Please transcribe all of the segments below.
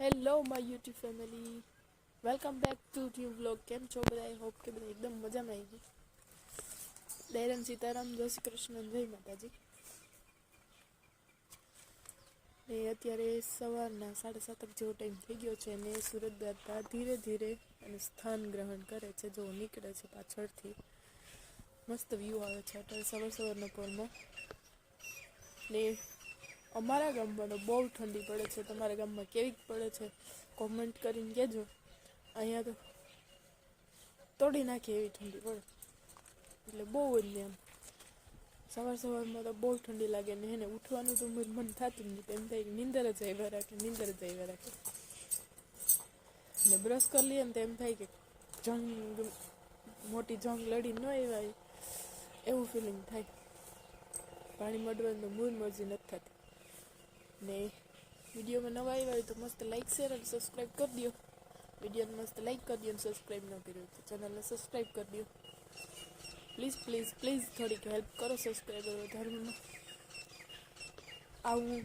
Hello my YouTube family welcome back to you vlog કેમ છો બધા? આઈ હોપ કે બધા એકદમ મજામાં આવી ગઈ દૈરમ સીતારામ. જય શ્રી કૃષ્ણ જય માતાજી. ને અત્યારે સવારના સાડા સાતક જેવો ટાઈમ થઈ ગયો છે ને સુરત દ્વારકા ધીરે ધીરે અને સ્થાન ગ્રહણ કરે છે. જો નીકળે છે પાછળથી. મસ્ત વ્યૂ આવે છે. અત્યારે સવાર સવારનો પોરમાં. ને અમારા ગામમાં તો બહુ ઠંડી પડે છે. તમારા ગામમાં કેવી પડે છે? કોમેન્ટ કરીને કહેજો. અહીંયા તો તોડી નાખે એવી ઠંડી પડે. એટલે બહુ જ એમ. સવાર સવારમાં તો બહુ ઠંડી લાગે ને એને ઉઠવાનું તો મન થતું નહીં એમ થાય નીંદર જ આવ્યા રાખે, નીંદર જ આવ્યા રાખે. ને બ્રશ કરી લઈએ ને તો એમ થાય કે જંગ, મોટી જંગ લડી ન આવ્યા એવું ફિલિંગ થાય. પાણી મળવાનું તો મૂળ મરજી નથી થતી. ને વિડીયોમાં નવા આવ્યા હોય તો મસ્ત લાઇક શેર અને સબસ્ક્રાઈબ કરી દો વિડીયોને મસ્ત લાઇક કરી દો અને સબસ્ક્રાઈબ ન કર્યું તો ચેનલને સબસ્ક્રાઈબ કરી દો પ્લીઝ પ્લીઝ પ્લીઝ થોડીક હેલ્પ કરો સબસ્ક્રાઈબર વધારવામાં. આવું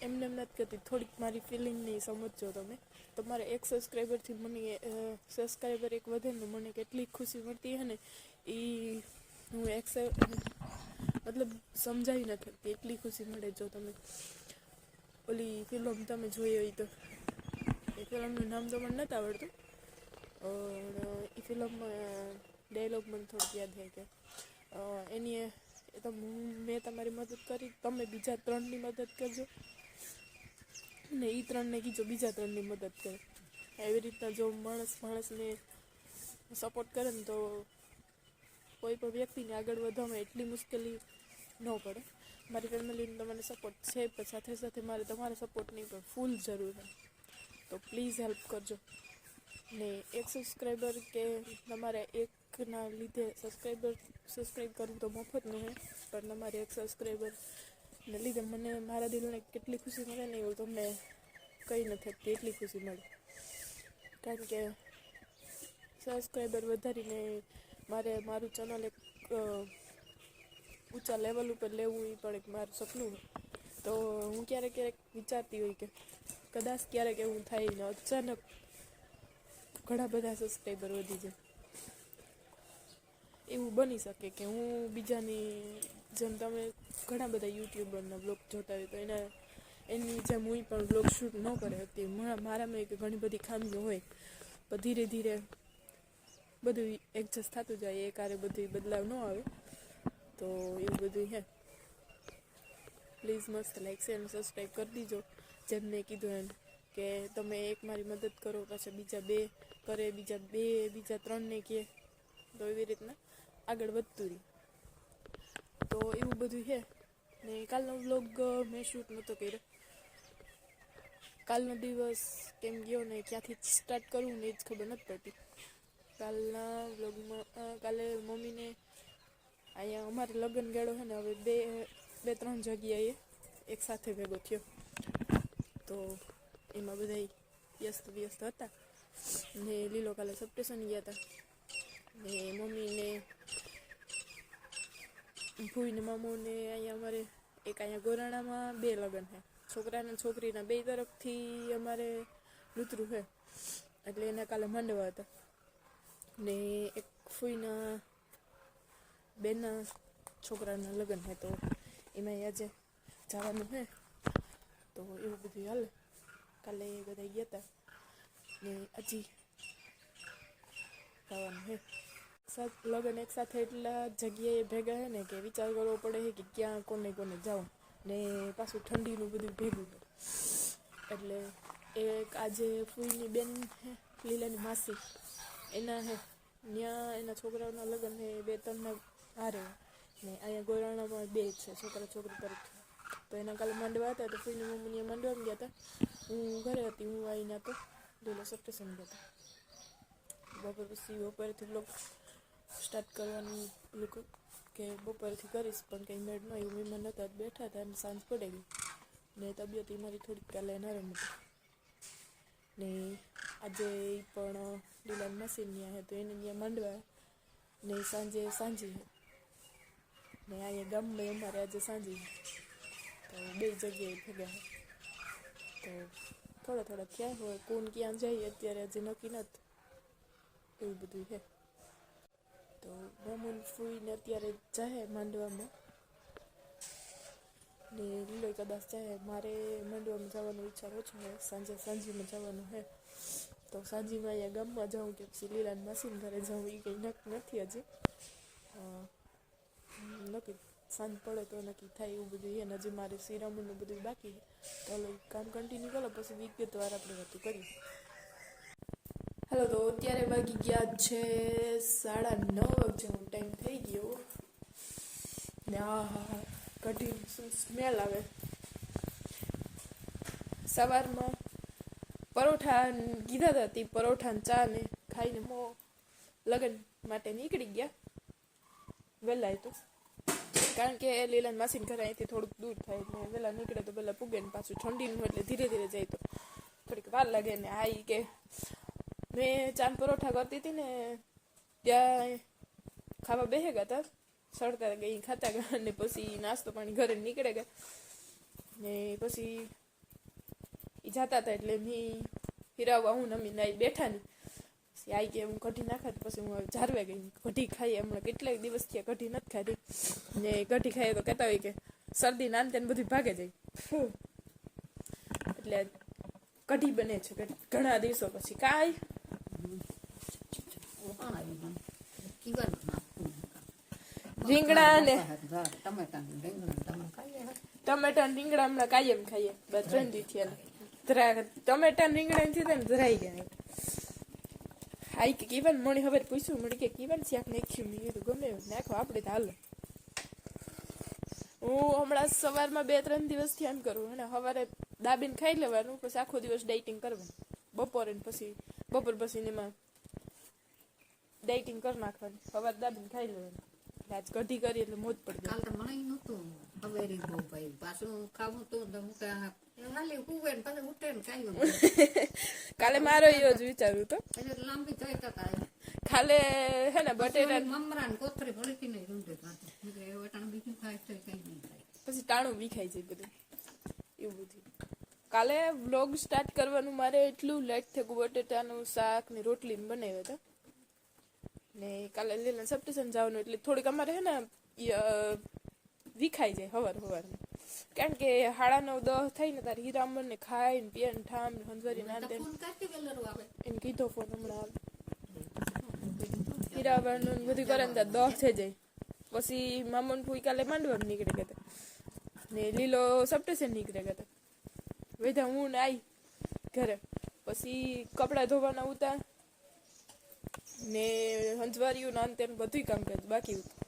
એમને એમ નથી કરતી થોડીક મારી ફિલિંગને સમજજો તમે. તમારે એક સબસ્ક્રાઈબરથી મને સબસ્ક્રાઈબર એક વધે ને મને કેટલી ખુશી મળતી હે ને એ હું એક્સે મતલબ સમજાવી નથી એટલી ખુશી મળે જો તમે. ઓલી ફિલ્મ તમે જોઈ હોય તો. એ ફિલ્મનું નામ તો મને નથી આવડતું. એ ફિલ્મ ડાયલોગ મને થોડુંક યાદ થાય કે એની એ તો મેં તમારી મદદ કરી, તમે બીજા ત્રણની મદદ કરજો. ને એ ત્રણને કીજો બીજા ત્રણની મદદ કરે. એવી રીતના જો માણસ, માણસને સપોર્ટ કરે ને તો કોઈ પણ વ્યક્તિને આગળ વધવામાં એટલી મુશ્કેલી ન પડે. મારી ફેમિલીને તો સપોર્ટ છે પણ સાથે સાથે મારે તમારા સપોર્ટની પણ ફૂલ જરૂર છે. તો પ્લીઝ હેલ્પ કરજો. ને એક સબસ્ક્રાઈબર કે તમારે એકના લીધે સબસ્ક્રાઈબર સબસ્ક્રાઈબ કરવું તો મફતનું છે પણ તમારે એક સબસ્ક્રાઈબરને લીધે મને મારા દિલને કેટલી ખુશી મળે ને એવું તમને કહી નથી એટલી ખુશી મળે. કારણ કે સબસ્ક્રાઈબર વધારીને મારે મારું ચેનલ એક ઊંચા લેવલ ઉપર લેવું એ પણ એક મારું સપનું તો હું ક્યારેક ક્યારેક વિચારતી હોય કે કદાચ ક્યારેક એવું થાય ને અચાનક ઘણા બધા સબસ્ક્રાઈબર વધી જાય. એવું બની શકે કે હું બીજાની જેમ તમે ઘણા બધા યુટ્યુબરના બ્લોગ જોતા હોય તો એના, એની જેમ હું પણ બ્લોગ શૂટ ન કરી હતી. મારામાં એક ઘણી બધી ખામીઓ હોય. પણ ધીરે ધીરે બધું એડજસ્ટ થતું જાય, એ કારે બધું બદલાવ ન આવે. તો એવું બધું હે પ્લીઝ મસ્ત લાઈક શેર અને સબસ્ક્રાઈબ કરી દીજો. જેમ મેં કીધું એમ કે તમે એક મારી મદદ કરો, પાછા બીજા બે કરે, બીજા બે, બીજા ત્રણને કહે તો એવી રીતના આગળ વધતું રહી. તો એવું બધું છે. ને કાલનો વ્લોગ મેં શૂટ નહોતો કર્યો. કાલનો દિવસ કેમ ગયો ને ક્યાંથી સ્ટાર્ટ કરવું ને એ જ ખબર નથી પડતી. કાલના વ્લોગમાં કાલે મમ્મીને અહીંયા અમારે લગ્ન ગાળો છે ને હવે બે બે, ત્રણ જગ્યાએ એક સાથે ભેગો થયો. તો એમાં બધા વ્યસ્ત વ્યસ્ત હતા. ને લીલો કાલે સપ્ટેશન ગયા હતા ને મમ્મીને ભૂઈને મામોને અહીંયા અમારે એક અહીંયા ગોરાણામાં બે લગ્ન છે. છોકરાના છોકરીના બે તરફથી અમારે લૂતરું છે. એટલે એના કાલે માંડવા હતા. ને એક ફૂઈના બેનના છોકરાના લગ્ન હે તો એમાં આજે જવાનું હે તો એવું બધું હાલે. કાલે બધા ગયા હતા ને હજી જવાનું હે લગ્ન એક સાથે એટલા જગ્યાએ ભેગા હે ને કે વિચાર કરવો પડે કે ક્યાં કોને કોને જાઉં ને પાછું ઠંડીનું બધું ભેગું એટલે એક આજે ફૂલની બેન હે લીલાની માસી. એના હે ત્યાં એના છોકરાઓના લગ્ન છે, બે ત્રણના હારે ને અહીંયા ગોરાણામાં બે જ છે, છોકરા છોકરી તરફથી તો એના કાલે માંડવા હતા તો ફૂઈની મમ્મીને માંડવા ગયા હતા. હું ઘરે હતી, હું આવીને તો લીલો સપ્ટેશન ગયા હતા. બપોર પછી બપોરેથી બ્લોગ સ્ટાર્ટ કરવાનું લોકો કે બપોરથી કરીશ, પણ કંઈ મેળ ન આવ્યું. મહેમાન હતા તો બેઠા હતા એમ સાંજ પડે ગઈ. ને તબિયત મારી થોડીક કાલે નરમ હતી. ને આજે પણ લીલાન મશીન ત્યાં હે તો એને ત્યાં માંડવા ને સાંજે સાંજે ને અહીંયા ગામમાં અમારે આજે સાંજે તો બે જગ્યાએ ભેગા. હે તો થોડા થોડા થયા હોય કોણ ક્યાં જાય અત્યારે હજી નક્કી નથી. એવું બધું છે. તો મામૂન ફૂઈને અત્યારે જાય માંડવામાં. ને લીલો કદાચ જાય મારે માંડવામાં જવાનો વિચાર ઓછો છે. સાંજે સાંજીમાં જવાનું છે. તો સાંજીમાં અહીંયા ગામમાં જાઉં કે પછી લીલાને માસીને ઘરે જાઉં એ કંઈ નક્કી નથી હજી. અ, નક્કી સાંજ પડે તો નક્કી થાય એવું બધું છે. ને હજી મારે સિરામણનું બધું બાકી તો કામ કન્ટિન્યુ કરો, પછી વિગતવાર આપણે વાતું કરીએ. હાલો તો અત્યારે વાગી ગયા છે સાડા નવ જેવો ટાઈમ થઈ ગયો. ને આ કઢી શું સ્મેલ આવે? સવારમાં પરોઠા કીધા હતા તે પરોઠા ચા ને ખાઈને મો લગ્ન માટે નીકળી ગયા. વહેલા તો કારણ કે એ લીલાન માસીન ઘરે અહીંથી થોડુંક દૂર થાય એટલે વહેલા નીકળે તો પહેલાં પૂગે ને પાછું ઠંડીનું એટલે ધીરે ધીરે જાય તો થોડીક વાર લાગે ને આ કે મેં ચાંદ પરોઠા કરતી હતી ને ત્યાં ખાવા બેસે ગયા હતા સડતા ગઈ, ખાતા ગયા ને પછી નાસ્તો પાણી ઘરે નીકળે ગયા ને પછી એ જતા હતા એટલે મેં હીરાવા હું નમી નાઈ બેઠા ને પછી આઈ કે હું કઢી નાખા પછી હું જારવે ગઈ. કઢી ખાઈ હમણાં કેટલાય દિવસ થયા કઢી નથી ખાધી. ને કઢી ખાઈએ તો કહેતા હોય કે શરદી નાન તેને બધું ભાગે જાય. એટલે કઢી બને છે ઘણા દિવસો પછી. કાય રીંગણા ને ટમેટા રીંગણા હમણાં કાયમ ખાઈએ. બે ત્રણ દી થયા ટમેટા રીંગણા થી ધરાઈ ગયા હાઈ કે કીવન મણી હવે પૂછ્યું મણી કે કીવન શાક નાખ્યું મેં કીધું ગમે નાખો આપણે તો હું હમણાં સવારમાં બે ત્રણ દિવસ ધ્યાન કરું અને સવારે દાબીને ખાઈ લેવાનું પછી આખો દિવસ ડાઇટિંગ કરવાનું બપોરે પછી બપોર પછી એમાં ડાઇટિંગ કરી નાખવાનું સવારે દાબીને ખાઈ લેવાનું આજ કઢી કરી એટલે મોજ પડી કાલ તો હવે બહુ ભાઈ પાછું ખાવું તો હું કહે કાલે મારો એવો જ થઈ હતા ખાલે હે ને બટેટા મમરા ને કોથરી ભરીથી નહીં રૂંધે વટાણ બીજું ખાય તો કઈ નહીં પછી ટાણું વિખાઈ જાય બધું એવું બધું કાલે વ્લોગ સ્ટાર્ટ કરવાનું મારે એટલું લેટ થયું બટેટાનું શાક ને રોટલી ને બનાવ્યા હતા ને કાલે લીલા સપ્ટેશન જવાનું એટલે થોડીક અમારે હે ને વિખાઈ જાય હવાર હવારમાં કારણ કે હાડા નવ દસ થાય ને તારે હીરામણ ને ખાય ને પીએ ને ઠામ ને હંજવારી ના દે એને કીધો ફોન હમણાં આવે. ને બધું કરે ને દસ થઈ જાય. પછી મામન ફૂઈ કાલે માંડવા નીકળે ગયા ને લીલો સપ્ટેશન નીકળે ગયા વેધા હું ને આઈ ઘરે. પછી કપડાં ધોવાના ઉતા ને હંજવારીઓ ને અંતે બધું કરે. બાકી હતું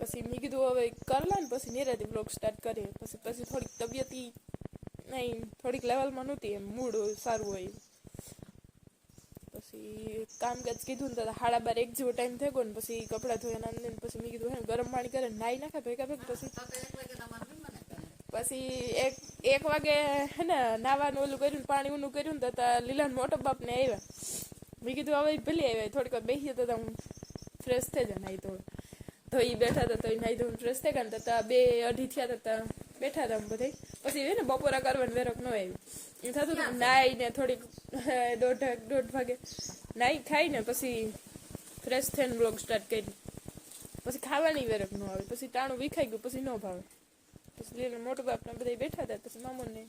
પછી મેં કીધું હવે કરલા ને પછી નિરાતે બ્લોગ સ્ટાર્ટ કરીએ. પછી પછી થોડીક તબિયત નહીં થોડીક લેવલમાં નહોતી એમ મૂડ સારું હોય. પછી કામકાજ કીધું ને તો હાડા બાર એક જેવો ટાઈમ થઈ ગયો ને પછી કપડાં ધોયા ને પછી મેં કીધું હે ગરમ પાણી કરે નાઈ નાખે ભેગા ભેગ પછી પછી એક એક વાગે હે ને નાવાનું ઓલું કર્યું ને પાણી ઊનું કર્યું ને તો લીલાને મોટો બાપ ને આવ્યા મેં કીધું હવે ભલે આવ્યા થોડીક વાર બેસીએ તો હું ફ્રેશ થઈ જાય નાઈ તો. તો એ બેઠા હતા તો એ નાઈ ધોઈને ફ્રેશ થઈ ગયા ને તો બે અઢી થયા હતા બેઠા હતા બધા. પછી એને બપોરા કરવાનું વેરક ન આવ્યું. એ થતું હતું નાઈ ને થોડીક દોઢ દોઢ વાગે. નાઈ ખાઈને પછી ફ્રેશ થઈને બ્લોગ સ્ટાર્ટ કરી. પછી ખાવાની વેરક ન આવે. પછી ટાણું વિખાઈ ગયું પછી ન ભાવે. પછી લીલા મોટો બાપને બધા બેઠા હતા પછી મામોને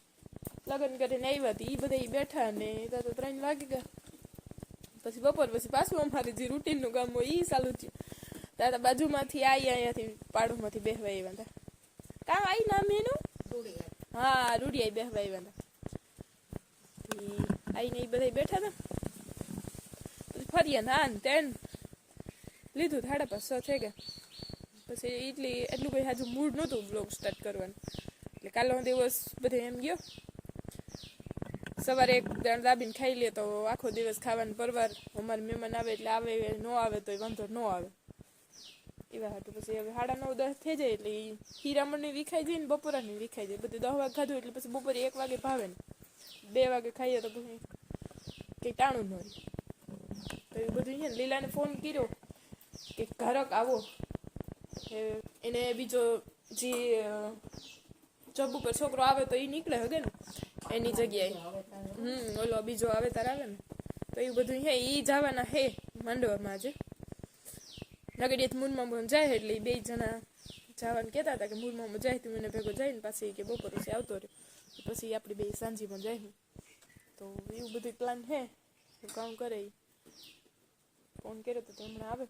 લગ્ન કરીને આવ્યા હતી. એ બધા બેઠા ને ત્યાં તો ત્રણ વાગી ગયા. પછી બપોર પછી પાછું અમારી જે રૂટીનનું કામ હોય એ ચાલુ થયું. ત્યાં બાજુમાંથી આવી અહીંયાથી પાડોમાંથી બેહવા આવ્યા હતા. કામ આવી નામ એનું? હા રૂડી આવી બેહવા આવ્યા હતા. આવીને એ બધા બેઠા હતા. ફર્યા ના તેન લીધું, સાડા પાંચ છે કે પછી એટલી એટલું કંઈ હાજુ મૂડ નહોતું બ્લોગ સ્ટાર્ટ કરવાનું. એટલે કાલનો દિવસ બધે એમ ગયો. સવારે એક દાણ દાબીને ખાઈ લે તો આખો દિવસ ખાવાનું પરવાર. અમારે મહેમાન આવે એટલે આવે, ન આવે તો વાંધો ન આવે. એવા હતું પછી હવે સાડા નવ, દસ થઈ જાય એટલે હીરામણની વિખાઈ જાય ને બપોરાની વિખાઈ જાય. બધું દસ વાગે ખાધું એટલે પછી બપોરે એક વાગે ભાવે ને. બે વાગે ખાઈએ તો પછી કંઈ ટાણું ન તો એ બધું છે ને. લીલાને ફોન કર્યો કે ઘરક આવો. એને બીજો જે જોબ ઉપર છોકરો આવે તો એ નીકળે હગે ને. એની જગ્યાએ. હમ, ઓલો બીજો આવે તાર આવે ને. તો એ બધું હે એ જવાના હે માંડવામાં આજે. નગડીએ મૂનમાં જાય એટલે બે જણા જવાનું કહેતા હતા કે મૂરમાં જાય તું મને ભેગો જાય ને પાછી કે બપોર પછી આવતો રહ્યો. પછી આપણે બે સાંજીમાં જાય તો એવું બધું પ્લાન છે. કામ કરે ફોન કર્યો તો હમણાં આવે.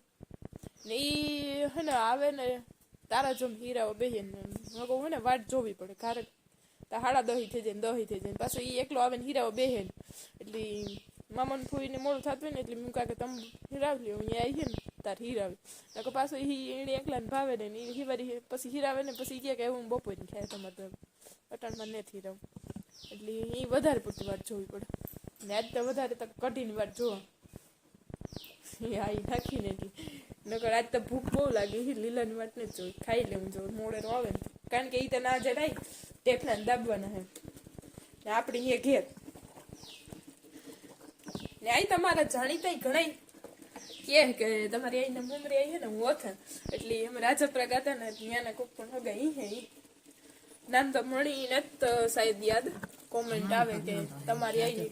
ને એ હે ને આવે ને તારા જોમ હીરાઓ બેહે ને કહું ને વાટ જોવી પડે કારણ તા હાડા દહી થઈ જાય દહી થઈ જાય પાછો એ એકલો આવે ને હીરાઓ બેહે ને એટલે મામાને ફૂઈને મોડું થતું હોય ને એટલે મૂકા કે તમે હીરાવ લ્યો અહીંયા આવી ને. તાર હીરાવે નકો પાછો હી એને એકલાને ભાવે ને ઈ હિવારી પછી હીરાવે ને પછી કહે કે હું બપોરે ખાય તમારે તો અટાણમાં નથી હીરાવ એટલે ઈ વધારે પૂરતી વાત જોવી પડે ને આજ તો વધારે તો કઢીની વાત જોવા એ આઈ નાખીને એટલી નકર આજ તો ભૂખ બહુ લાગી છે લીલાની વાત ને જોઈ ખાઈ લેવું મોડે મોડેરો આવે કારણ કે ઈ તો ના જડાય ટેપના દાબવાના હે ને આપણી એ ઘેર ને આઈ તમારા જાણીતા ઘણા કે કે તમારી આઈને મુમરી આવી છે ને હું ઓથન એટલે એમ રાજપરા ગાતા ને ત્યાંના કોક પણ હગા ઈ. હે નામ તો મળી ને તો શાયદ યાદ. કોમેન્ટ આવે કે તમારી આઈ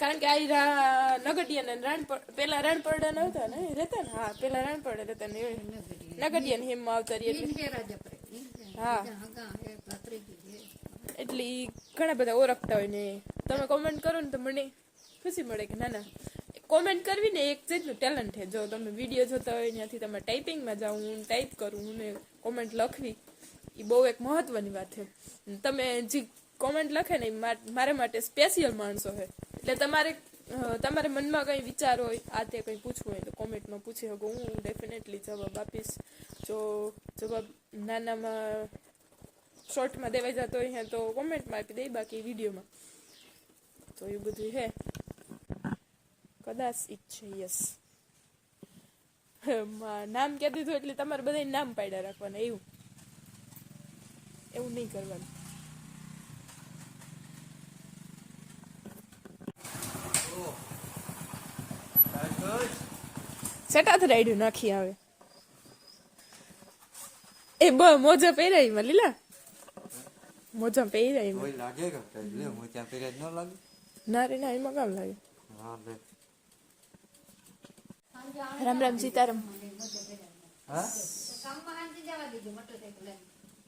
કારણ કે આ નગડિયા ને રાણપર પેલા રાણપરડા ન હતા ને રહેતા ને? હા પેલા રાણપરડા રહેતા ને નગડિયા ને હેમમાં આવતા રહી એટલે હે. એટલે ઘણા બધા ઓળખતા હોય ને. તમે કોમેન્ટ કરો ને તો મને ખુશી મળે કે ના ના. કોમેન્ટ કરવી ને એક જેટલું ટેલેન્ટ છે. જો તમે વીડિયો જોતા હોય, ત્યાંથી તમે ટાઈપિંગમાં જાઓ, હું ટાઈપ કરું ને કોમેન્ટ લખવી એ બહુ એક મહત્વની વાત છે. તમે જે કોમેન્ટ લખે ને મારા માટે સ્પેશિયલ માણસો છે. એટલે તમારે તમારે મનમાં કંઈ વિચાર હોય, આ તે કંઈ પૂછવું હોય, તો કોમેન્ટમાં પૂછી શકો. હું ડેફિનેટલી જવાબ આપીશ. જો જવાબ નાનામાં શોર્ટમાં દેવાઈ જતો હોય, તો કોમેન્ટમાં આપી દઈ બાકી વિડીયોમાં તો એ બધું હે કદાચ ઈચ્છે યસ નામ કહી દીધું એટલે તમારે બધા નામ પાડ્યા રાખવાના એવું. એવું નહીં કરવાનું. સેટાથી રાઈડ્યું નાખી આવે. એ બ મોજા પહેરાયમાં લીલા? મોજા પહેરાય લાગે કે મોજા પેલા ન લાગે. ના રે ના એમાં કામ લાગે. હા રામ રામ સીતારામ. હા?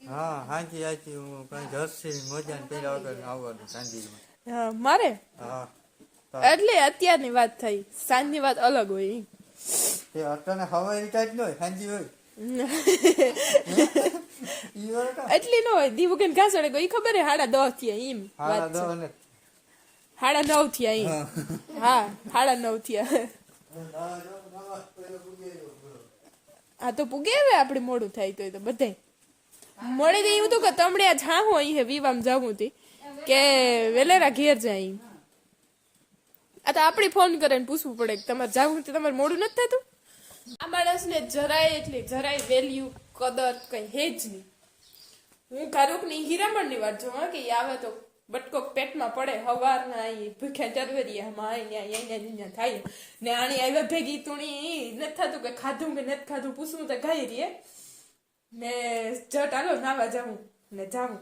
હા હાજી હાજી હું કઈ જર્સી મોજા ને વગર આવવાનું સાંજીમાં મારે? હા એટલે અત્યારની વાત થઈ. સાંજની વાત અલગ હોય તે ન હોય સાંજી હોય. એટલી ન હોય. દીવું કે ઘાસડે ગઈ ખબર હે? હાડા દસ થયા એમ દો હાડા નવ થયા એમ. હા. હાડા નવ થયા. હા તો પૂગે હવે આપણે મોડું થાય તો તો બધાય. મળી દે એવું તો કે તમડે આ છાહું અહીં વિવામ જાવું હતી કે વેલેરા ઘેર જાય. આ તો આપણે ફોન કરીને પૂછવું પડે કે તમારે જાવું તો તમારે મોડું નથી થતું? આ માણસને જરાય એટલે જરાય વેલ્યુ કદર કઈ હે જ નહીં. હું કારુકની હીરામણની વાત જોઉં કે આવે તો બટકો પેટમાં પડે હવારના ઈ ભૂખ્યા ચરવરિયામાં અહીંયા અહીંયા અહીંયા થાય ને આણી આવ્યા ભેગી તુણી નથી થતું કે ખાધું કે નથી ખાધું પૂછવું તો ગાઈ રહીએ. ને જટ આલો નાવા જાઉં ને જાઉં.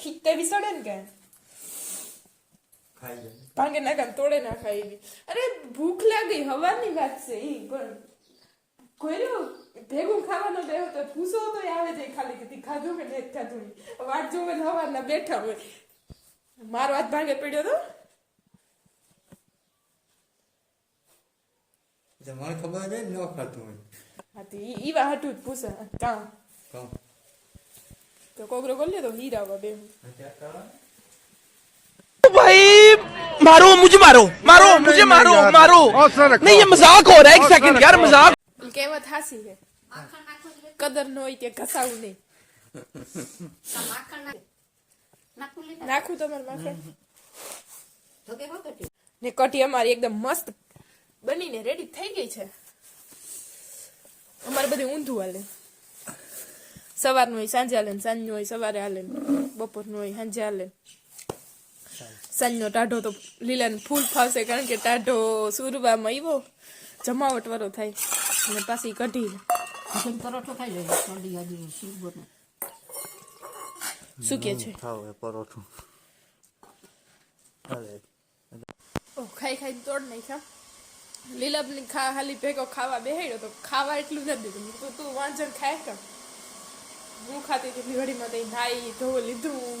ખીચતે બી સડે ને કે ખાઈ ભાંગે નાખા તોડે નાખા એવી. અરે ભૂખ લાગી હવાની વાત છે એ પણ કોઈનું ભેગું ખાવાનો બેહો તો પૂછો તો આવે છે ખાલી કે ખાધું કે નહીં ખાધું. વાટ જોવે હવાના બેઠા હોય. મારો હાથ ભાંગે પડ્યો તો? મને ખબર છે ન ખાતું હોય. હા તો ઈ વા હાટું જ પૂછે. કામ કહું તો કોગરો બોલ્યો તો હીરાવા બે भाई मारो मुझे मारो मारो मुझे मारो मारो नहीं ये मजाक हो रहा है एक सेकंड यार मजाक કહેવત હાસી છે માખણ નાખો એટલે કદર ન હોય તે ઘસાવું નહીં આ માખણ નાખ નાખું લીધા નાખું તમારે માખણ તો કે હો કટી ને કઢી અમારી એકદમ મસ્ત બનીને રેડી થઈ ગઈ છે અમારે બધું ઊંધું હાલે સવારનું હોય સાંજે હાલે ને સાંજનું હોય સવારે હાલે ને બપોરનું હોય સાંજે હાલે ને. સાંજનો ટાઢો તો લીલાને ફૂલ ફાવશે કારણ કે ટાઢો સુરબામાં આવ્યો જમાવટ વાળો થાય. અને પાછી કઢી પરોઠો ખાઈ લે ઠંડી શીરબો શું કે છે? ખાવ એ પરોઠું. ઓ ખાઈ ખાઈ તોડ નાખ્યા. લીલાબની ખા ખાલી ભેગો ખાવા બેહાડ્યો તો ખાવા એટલું નથી દીધું. તો તું વાંચન ખાય કે? હું ખાતી હતી વડીમાં તઈ નાઈ ધોવું લીધું.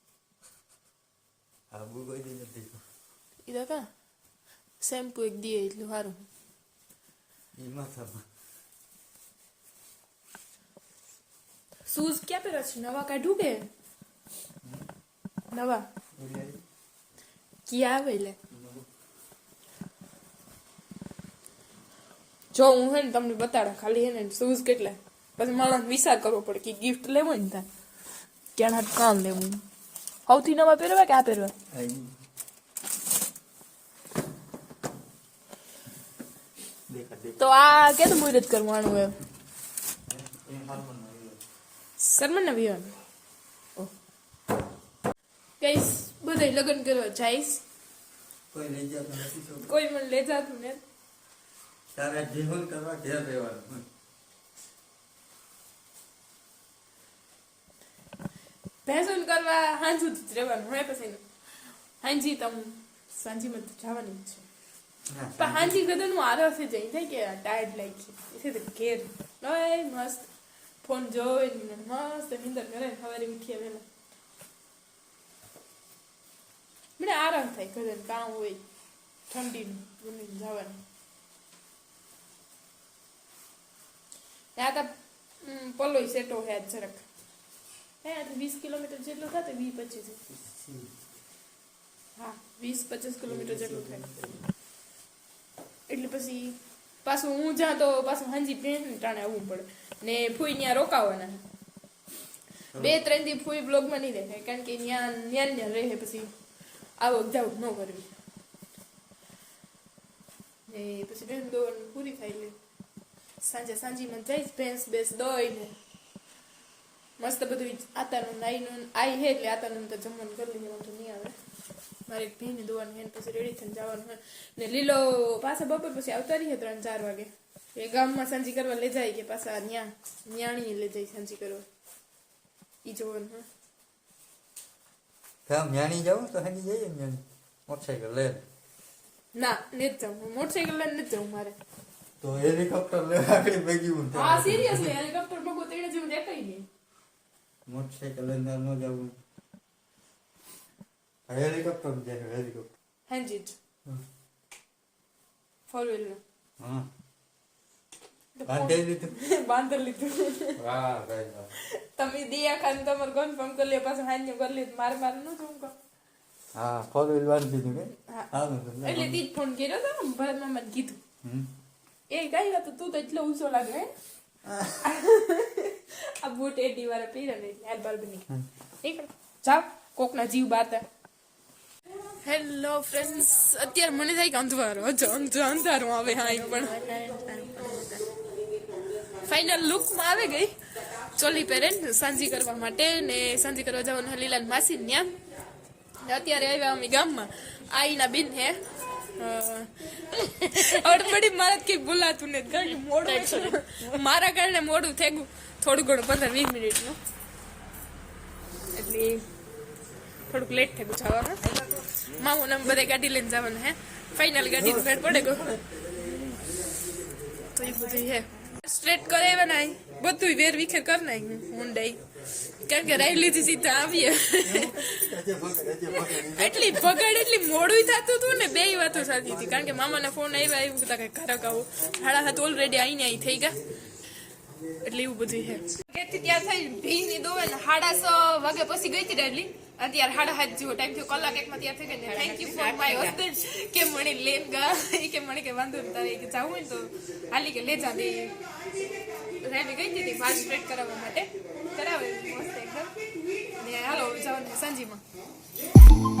આબુ કોઈ દી નથી એ દાકા શેમ્પુ એક દે એટલું સારું એમાં થવા શૂઝ ક્યાં પહેર્યા છે નવા કાઢું કે નવા ક્યાં આવે એટલે જો હું હે ને તમને બતાડું ખાલી હેને શૂઝ કેટલા પછી માણસ વિચાર કરવો પડે કે ગિફ્ટ લેવો ને ત્યાં ક્યાં કામ લેવું સૌથી નવા પહેરવા કે આ પહેરવા તો આ કેતું મુહૂર્ત કરવાનું એમ શર્મન ના વિવાન કઈશ બધા લગ્ન કરવા જઈશ કોઈ લઈ જતો નથી તો કોઈ મને લઈ જાતું ને તારે જીવન કરવા ઘેર રહેવાનું ભેંસુન કરવા હાંજુ જ રહેવાનું હે પછી હાંજી તમ સાંજીમાં તો જવાની જ છે પણ હાંજી કદાચ હું આરો છે જઈ થાય કે ટાયર્ડ લાગી છે એટલે તો ઘેર નય મસ્ત ફોન જોઈને મસ્ત નિંદર કરે સવારે ઉઠીએ વહેલા મને આરામ થાય કદાચ કામ હોય ઠંડીનું ગમે જવાનું ત્યાં તો પલોય સેટો હે જરાક હે આથી વીસ કિલોમીટર જેટલું થાય તો વીસ પચીસ. હા વીસ પચીસ કિલોમીટર જેટલું થાય. એટલે પછી પાછું હું જ્યાં તો પાછું હાંજી બેન ટાણે આવવું પડે. ને ફૂઈ ત્યાં રોકાવાના. બે ત્રણ દી ફૂઈ બ્લોગમાં નહીં રહે કારણ કે ત્યાં ન્યા ન્યા રહે પછી આવક જાવક ન કરવી. ને પછી બેન દોડ પૂરી થાય લે સાંજે સાંજીમાં જઈશ ભેંસ બેસ દોઈને. મસ્ત બધું આતાનું નાઈનું આઈ હે એટલે આતાનું તો જમવાનું કરી લઈએ વાંધો નહીં આવે. મારે એક ભીને દોવાનું હે પછી રેડી થઈને જવાનું હોય ને લીલો પાછા બપોર પછી આવતા રહીએ ત્રણ ચાર વાગે. એ ગામમાં સાંજી કરવા લઈ જાય કે પાછા ન્યા ન્યાણી લઈ જાય સાંજી કરવા. ઈ જોવાનું હા કામ ન્યાણી જાવ તો હાજી જઈએ ન્યાણી. મોટરસાઇકલ લે. ના નથી જાઉં. હું મોટરસાઇકલ લઈને નથી જાઉં મારે. તો હેલિકોપ્ટર લેવા આગળ ભેગી હું હા સિરિયસલી હેલિકોપ્ટર મગો તેણે જેવું દેખાય નહીં. મોટરસાઇકલ અંદર ન જવું. હેલિકોપ્ટર જાય હેલિકોપ્ટર. હાંજી ફોર વ્હીલર હા. બાંધી લીધું. બાંધી લીધું. વાહ ભાઈ તમે દિયા ખાન તમારે કન્ફર્મ કરી લે પાછું હાન્યું કરી માર મારે ન કહો હા ફોર વ્હીલ બાંધી દીધું કે? હા. હા એટલે તીજ ફોન કર્યો હતો ને ભરત મામાને કીધું. એ કઈ વાત તું તો એટલો ઊંચો લાગે આ બૂટ એડી વાળા પહેરે ને બાર બની નીકળ. જાવ કોકના જીવ બાતા હેલો ફ્રેન્ડ્સ અત્યારે મને થાય કે અંધવારો અંધારો આવે હા પણ. ફાઇનલ લુકમાં આવે ગઈ. ચોલી પહેરે ને સાંજી કરવા માટે ને સાંજી કરવા જવાનું હલીલાલ માસી ન્યા ને અત્યારે આવ્યા અમે ગામમાં. આઈના બેન હે અડબડી મારા કઈ બોલાતું ને કારણ મોડું મારા કારણે મોડું થઈ ગયું. થોડું ઘણું પંદર વીસ મિનિટનું એટલે થોડુંક લેટ થઈ ગયું જવાનું. મામુ નામ બધે ગાડી લઈને જવાનું હે. ફાઇનલ ગાડી ભેટ પડે ગયો. તો એ બધું હે. સ્ટ્રેટ કરે એવા નાય. બધું વેર વિખેર કર નાખ્યું મુંડાઈ કારણ કે રાયલીથી સીધા આવીએ. એટલી ભગાડ, એટલી મોડું થતું હતું ને બે વાતો સાચી હતી. કારણ કે મામાના ફોન આવ્યા, એવું હતા કે ઘરે આવો હાડા હાથ ઓલરેડી આઈને અહીં થઈ ગયા. એટલે એવું બધું છે. કેથી ત્યાં થઈ ભીની દોવે હાડા સો વાગે પછી ગઈ હતી રેલી. અત્યારે સાડા હાથ જેવો ટાઈમ થયો. કલાક એકમાં તૈયાર થઈ ગઈ thank you for my husband કે મને લે ગા કે મને કે વાંધો તારે કે જાવું હોય તો હાલી કે લે જા દે રેડી ગઈ ભાત સ્પ્રેડ કરાવવા માટે. કરાવે, મસ્ત એકદમ. ને હાલો, જવાનું સંજીમાં.